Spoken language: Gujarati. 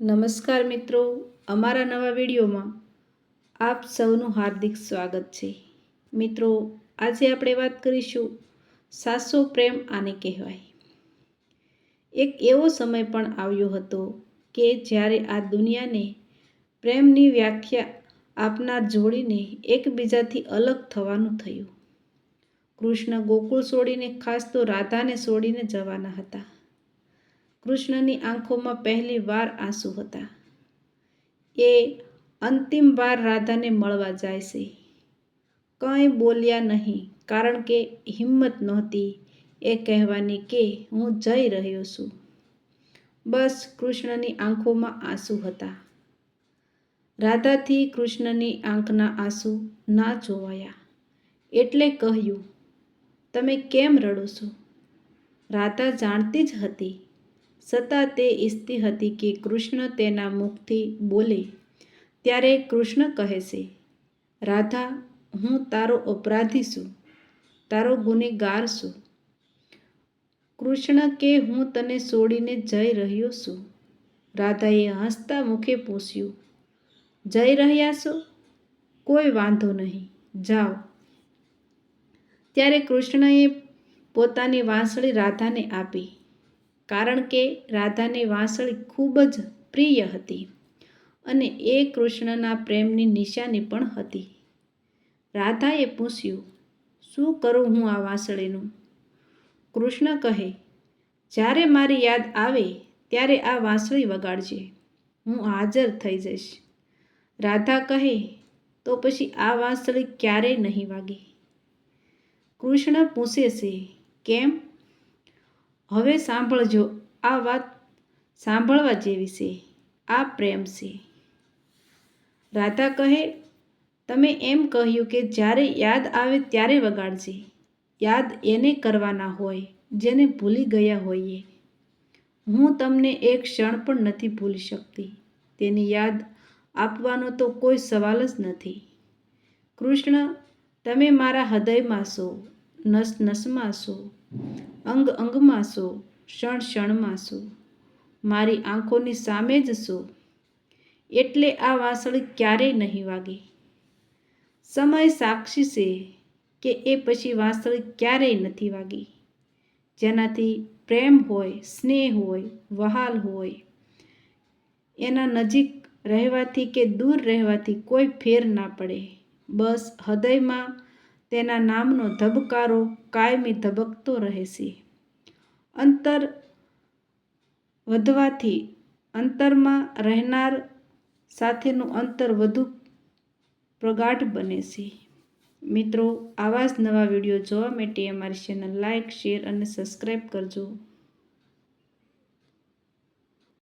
નમસ્કાર મિત્રો, અમારા નવા વિડીયોમાં આપ સૌનું હાર્દિક સ્વાગત છે. મિત્રો, આજે આપણે વાત કરીશું સાસો પ્રેમ આને કહેવાય. એક એવો સમય પણ આવ્યો હતો કે જ્યારે આ દુનિયાને પ્રેમની વ્યાખ્યા આપનાર જોડીને એકબીજાથી અલગ થવાનું થયું. કૃષ્ણ ગોકુળ છોડીને, ખાસ તો રાધાને છોડીને જવાના હતા. કૃષ્ણની આંખોમાં પહેલી વાર આંસુ હતા. એ અંતિમ વાર રાધાને મળવા જાય છે. કંઈ બોલ્યા નહીં, કારણ કે હિંમત નહોતી એ કહેવાની કે હું જઈ રહ્યો છું. બસ કૃષ્ણની આંખોમાં આંસુ હતા. રાધાથી કૃષ્ણની આંખના આંસુ ના જોવાયા. એટલે કહ્યું, તમે કેમ રડો છો? રાધા જાણતી જ હતી. છતાં તે ઈચ્છતી હતી કે કૃષ્ણ તેના મુખથી બોલે. ત્યારે કૃષ્ણ કહે છે, રાધા, હું તારો અપરાધી છું. તારો ગુનેગાર છું. કૃષ્ણ કે હું તને છોડીને જઈ રહ્યો છું. રાધાએ હસતા મુખે પૂછ્યું, જઈ રહ્યા છો? કોઈ વાંધો નહીં, જાઓ. ત્યારે કૃષ્ણએ પોતાની વાંસળી રાધાને આપી. કારણ કે રાધાને વાંસળી ખૂબ જ પ્રિય હતી અને એ કૃષ્ણના પ્રેમની નિશાની પણ હતી. રાધાએ પૂછ્યું, શું કરું હું આ વાંસળીનું? કૃષ્ણ કહે, જ્યારે મારી યાદ આવે ત્યારે આ વાંસળી વગાડજે, હું હાજર થઈ જઈશ. રાધા કહે, તો પછી આ વાંસળી ક્યારેય નહીં વાગે? કૃષ્ણ પૂછે છે, કેમ? હવે સાંભળજો, આ વાત સાંભળવા જેવી છે, આ પ્રેમ છે. રાધા કહે, તમે એમ કહ્યું કે જ્યારે યાદ આવે ત્યારે વગાડજે. યાદ એને કરવાના હોય, જેને ભૂલી ગયા હોઈએ. હું તમને એક ક્ષણ પણ નથી ભૂલી શકતી. તેની યાદ આપવાનો તો કોઈ સવાલ જ નથી. કૃષ્ણ, તમે મારા હૃદયમાં છો, નસ નસમાં છો. અંગ અંગમાં સો ક્ષણ ક્ષણમાં સો મારી આંખોની સામે જ સો. એટલે આ વાંસળી ક્યારેય નહીં વાગે. સમય સાક્ષી છે કે એ પછી વાંસળી ક્યારેય નથી વાગી. જેનાથી પ્રેમ હોય, સ્નેહ હોય, વહાલ હોય. એના નજીક રહેવાથી કે દૂર રહેવાથી કોઈ ફેર ના પડે. બસ હૃદયમાં તેના નામનો ધબકારો કાયમી ધબકતો રહેશે. અંતર વધવાથી અંતરમાં રહેનાર સાથેનું અંતર વધુ પ્રગાઢ બને છે. મિત્રો, આવા જ નવા વીડિયો જોવા માટે અમારી ચેનલ લાઇક શેર અને સબસ્ક્રાઈબ કરજો.